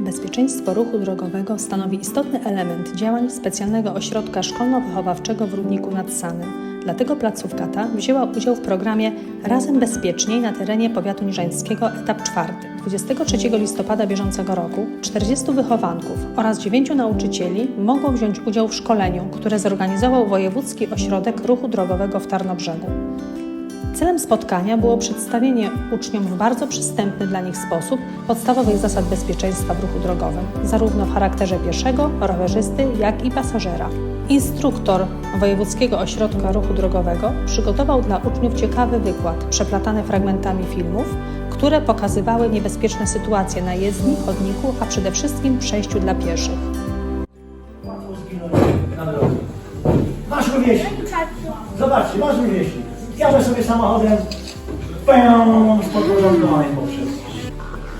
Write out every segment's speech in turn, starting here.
Bezpieczeństwo ruchu drogowego stanowi istotny element działań specjalnego ośrodka szkolno-wychowawczego w Rudniku nad Sanem. Dlatego placówka ta wzięła udział w programie Razem Bezpieczniej na terenie powiatu niżańskiego etap czwarty. 23 listopada bieżącego roku 40 wychowanków oraz 9 nauczycieli mogło wziąć udział w szkoleniu, które zorganizował Wojewódzki Ośrodek Ruchu Drogowego w Tarnobrzegu. Celem spotkania było przedstawienie uczniom w bardzo przystępny dla nich sposób podstawowych zasad bezpieczeństwa w ruchu drogowym, zarówno w charakterze pieszego, rowerzysty, jak i pasażera. Instruktor Wojewódzkiego Ośrodka Ruchu Drogowego przygotował dla uczniów ciekawy wykład, przeplatany fragmentami filmów, które pokazywały niebezpieczne sytuacje na jezdni, chodniku, a przede wszystkim przejściu dla pieszych. Łatwo zginąć na drodze. Masz rówieśnik. Zobaczcie, masz rówieśnik. Jadę sobie samochodem, pęm, z podporządkowaniem poprzez.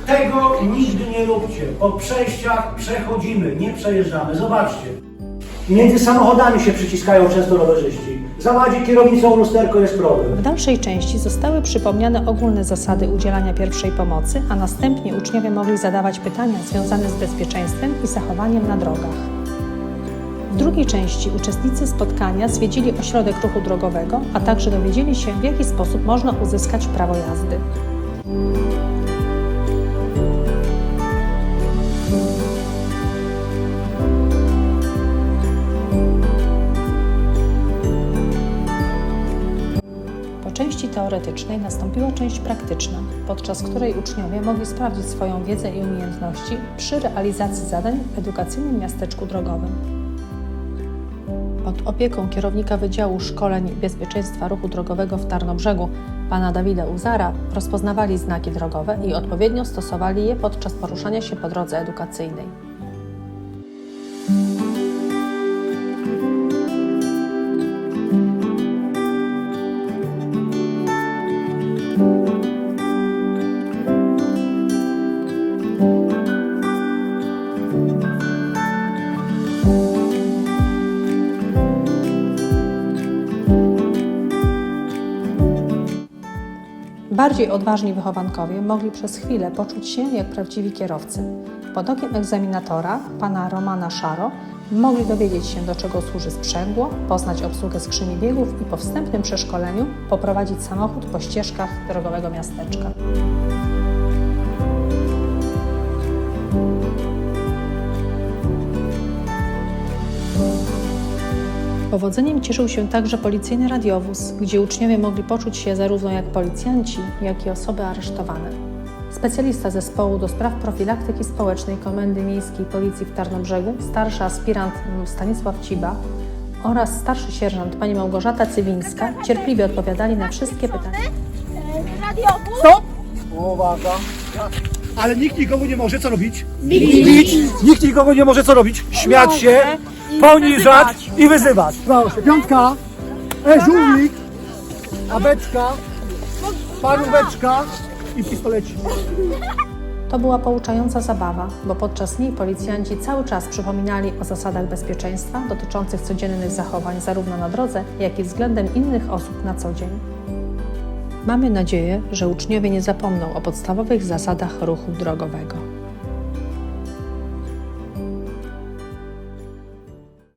Tego nigdy nie róbcie. Po przejściach przechodzimy, nie przejeżdżamy. Zobaczcie. Między samochodami się przyciskają często rowerzyści. Zawadzi kierownicą lusterko jest problem. W dalszej części zostały przypomniane ogólne zasady udzielania pierwszej pomocy, a następnie uczniowie mogli zadawać pytania związane z bezpieczeństwem i zachowaniem na drogach. W drugiej części uczestnicy spotkania zwiedzili ośrodek ruchu drogowego, a także dowiedzieli się, w jaki sposób można uzyskać prawo jazdy. Części teoretycznej nastąpiła część praktyczna, podczas której uczniowie mogli sprawdzić swoją wiedzę i umiejętności przy realizacji zadań w edukacyjnym miasteczku drogowym. Pod opieką kierownika Wydziału Szkoleń Bezpieczeństwa Ruchu Drogowego w Tarnobrzegu, pana Dawida Uzara, rozpoznawali znaki drogowe i odpowiednio stosowali je podczas poruszania się po drodze edukacyjnej. Bardziej odważni wychowankowie mogli przez chwilę poczuć się jak prawdziwi kierowcy. Pod okiem egzaminatora, pana Romana Szaro, mogli dowiedzieć się, do czego służy sprzęgło, poznać obsługę skrzyni biegów i po wstępnym przeszkoleniu poprowadzić samochód po ścieżkach drogowego miasteczka. Powodzeniem cieszył się także policyjny radiowóz, gdzie uczniowie mogli poczuć się zarówno jak policjanci, jak i osoby aresztowane. Specjalista zespołu do spraw profilaktyki społecznej Komendy Miejskiej Policji w Tarnobrzegu, starszy aspirant Stanisław Ciba oraz starszy sierżant pani Małgorzata Cywińska cierpliwie odpowiadali na wszystkie pytania. Radiowóz? Stop! Uwaga. Ale nikt nikogo nie może co robić? Bić. Nikt nikogo nie może co robić? Śmiać się, poniżać i wyzywać. Proszę, piątka. E, żółwik. Abeczka. Paróweczka i pistolecik. To była pouczająca zabawa, bo podczas niej policjanci cały czas przypominali o zasadach bezpieczeństwa dotyczących codziennych zachowań zarówno na drodze, jak i względem innych osób na co dzień. Mamy nadzieję, że uczniowie nie zapomną o podstawowych zasadach ruchu drogowego.